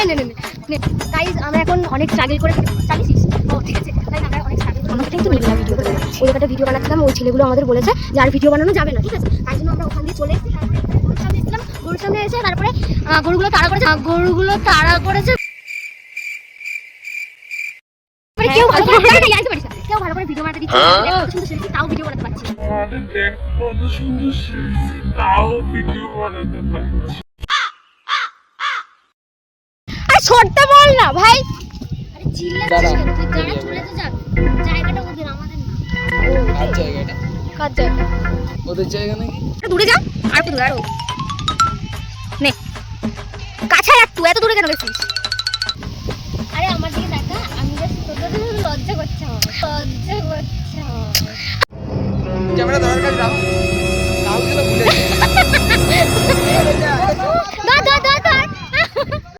এই নে নে নে। গাইজ আমরা এখন অনেক স্ট্রাগল করে চালিয়েছিস? ও ঠিক আছে। তাই আমরা অনেক স্ট্রাগল করে আমাকে কিন্তু মিলবে না ভিডিও করে ওই একটা ভিডিও বানাচ্ছিলাম ওই ছেলেগুলো আমাদের বলেছে যে আর ভিডিও বানানো যাবে না ঠিক আছে? তাই জন্য আমরা ওখান দিয়ে চলে এসেছি গরুর সামনে এসেছিলাম। গরুর সামনে এসে তারপরে গরুগুলো তাড়া করেছে। গরুগুলো তাড়া করেছে। মানে কেউ ভালো করে মারিস না। কেউ ভালো করে ভিডিও বানাতে দিচ্ছে সুন্দর সেরেছি, তাও ভিডিও বানাতে পারছি তাও ভিডিও বানাতে পারছি আরে সরতে বল না ভাই। আরে চিল্লাচ্ছিস কেন? তুই যারা চলে তো যা। জায়গাটা ওদের আমাদের না। আর জায়গাটা? কার জায়গা? ওদের জায়গা নাকি? দূরে যা। আর একটু দূরে আরও। নে। কাছায় একটু এত দূরে কেন গেছিস? আরে আমার দিকে দেখা আমি জাস্ট তোদের লজ্জা করছে আমার। লজ্জা করছে আমার। ক্যামেরা ধরার কাজ গেছি।